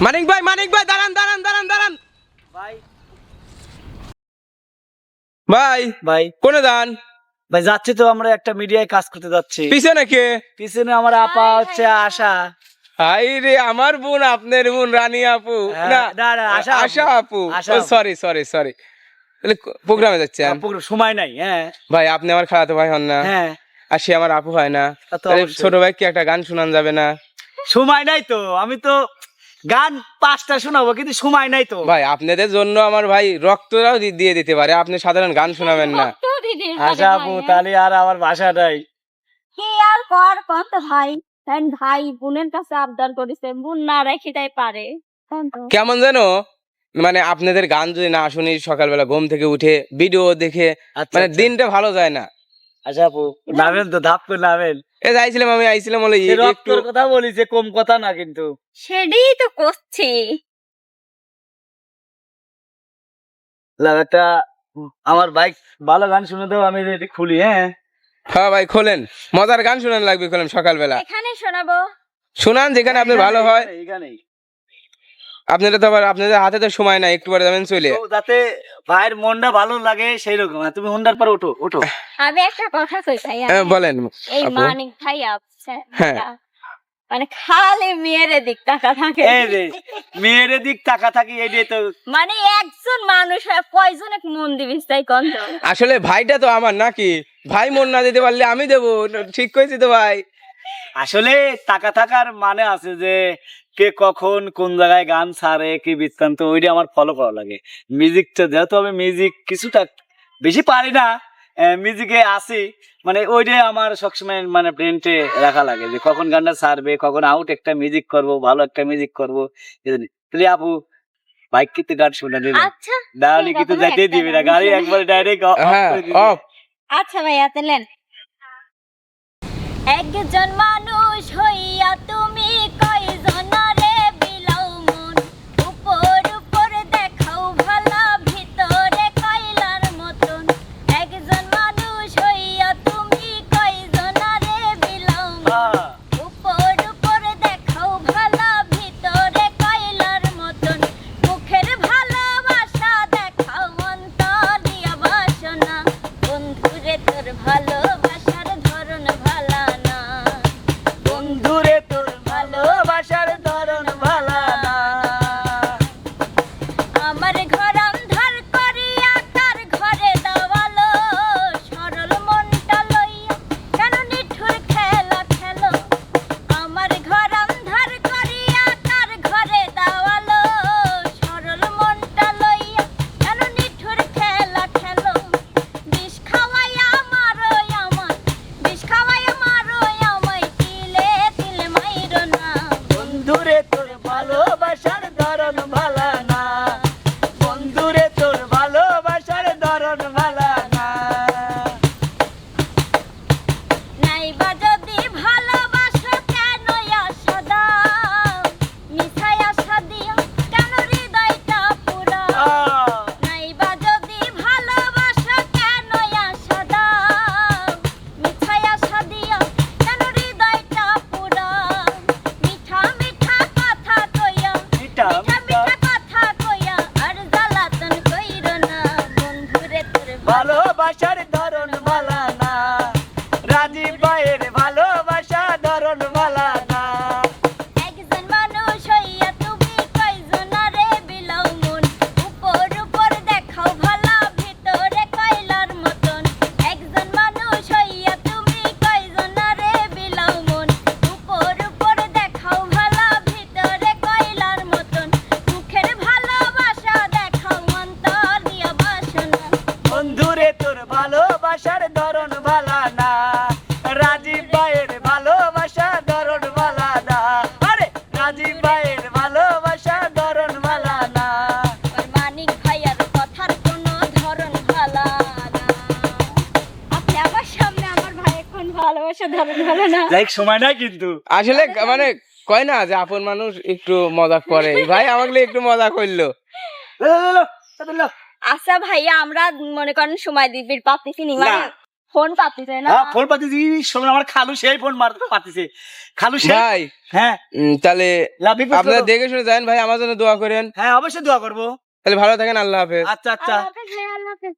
মানিক ভাই মানিক ভাই দাঁড়ান দাঁড়ান দাঁড়ান দাঁড়ান। ভাই। ভাই ভাই। কোনে দান ভাই যাচ্ছি তো আমরা একটা মিডিয়ায় কাজ করতে যাচ্ছি। পিছনে কে? পিছনে আমার আপা হচ্ছে আশা। হাই রে আমার বোন আপনার বোন রানী আপু। হ্যাঁ, না আশা আপু। আশা আপু। সরি সরি সরি প্রোগ্রামে যাচ্ছে সময় নাই হ্যাঁ। ভাই আপনি আমার খালাতো ভাই হন না। হ্যাঁ। আর সে আমার আপু হয় না। ছোট ভাই কি একটা গান শোনান যাবে না? সময় নাই তো আমি তো গান পাঁচটা শোনাবো কিন্তু সময় নাই তো। ভাই আপনাদের জন্য আমার ভাই রক্তটাও দিয়ে দিতে পারে। আপনি সাধারণ গান শোনাবেন না। আশা আপু তাহলে আর আমার ভাষা নাই। কি আর কর কত ভাই। তাই ভাই বোনের কাছে আবদার করেছে বোন না রেখে তাই পারে। কেমন যেন মানে আপনাদের গান যদি না শুনি সকালবেলা ঘুম থেকে উঠে ভিডিও দেখে আচ্ছা মানে আচ্ছা। দিনটা ভালো যায় না। আশা আপু নামেন তো ধাপ করে নামেন। এ যাইছিলাম আমি আইছিলাম বলে একটু কথা বলিস যে কম কথা না কিন্তু। সেটাই তো করছি। লাও, আমার বাইক ভালো গান শুনে দাও আমি এটি খুলি হ্যাঁ? হ্যাঁ ভাই খোলেন। মজার গান শোনান লাগবে খোলেন সকালবেলা। এখানে শোনাবো। শুনান যেখানে আপনার ভালো হয়। এইখানেই আপনাদের তো আবার আপনাদের হাতে তো সময় নাই একটু পরে যাবেন চলে যাতে ভাইয়ের মনটা ভালো লাগে সেই রকম তুমি হোন্ডার পর ওঠো ওঠো আমি একটা কথা কই ভাই হ্যাঁ, বলেন এই। মানিক ভাই আছে হ্যাঁ। মানে খালি মেয়ের দিক টাকা থাকে এই রে মেয়ের দিক টাকা থাকি এই তো মানে একজন মানুষ হয় এক মন দিবি তাই কোন তো? আসলে ভাইটা তো আমার নাকি ভাই মন না দিতে পারলে আমি দেবো ঠিক করেছি তো ভাই আসলে টাকা থাকার মানে আছে যে কে কখন কোন জায়গায় গান ছাড়ে কি বৃত্তান্ত ওইটা আমার ফলো করা লাগে। মিউজিকটা যেহেতু আমি মিউজিক কিছুটা বেশি পারি না মিউজিকে আসি মানে ওইটাই আমার সবসময় মানে ব্রেনটে রাখা লাগে যে কখন গানটা ছাড়বে কখন আউট একটা মিউজিক করব ভালো একটা মিউজিক করব। তাহলে আপু বাইক কিন্তু গান শুনে নিলে আচ্ছা দাঁড়ালে কিন্তু একটা দিবি না গাড়ি একবার ডাইরেক্ট অফ আচ্ছা ভাইয়া তেলেন একজন মানুষ হইয়া তুমি তোর ভালোবাসার না। সময় নাই কিন্তু। আসলে মানে কয় না যে আপন মানুষ একটু মজা করে। ভাই আমাকে একটু মজা করল। আচ্ছা ভাইয়া আমরা মনে করেন সময় দিবির পাচ্ছি নি। মানে ফোন পাতিছে না? হ্যাঁ ফোন পাতিছি শোনো আমার খালু সেই ফোন পাতিছে। খালু সেই ভাই হ্যাঁ। তাহলে আপনারা দেখে শুনে যান ভাই আমার জন্য দোয়া করেন। হ্যাঁ অবশ্যই দোয়া করব। তাহলে ভালো থাকেন আল্লাহ হাফেজ। আচ্ছা আচ্ছা। আল্লাহ হাফেজ।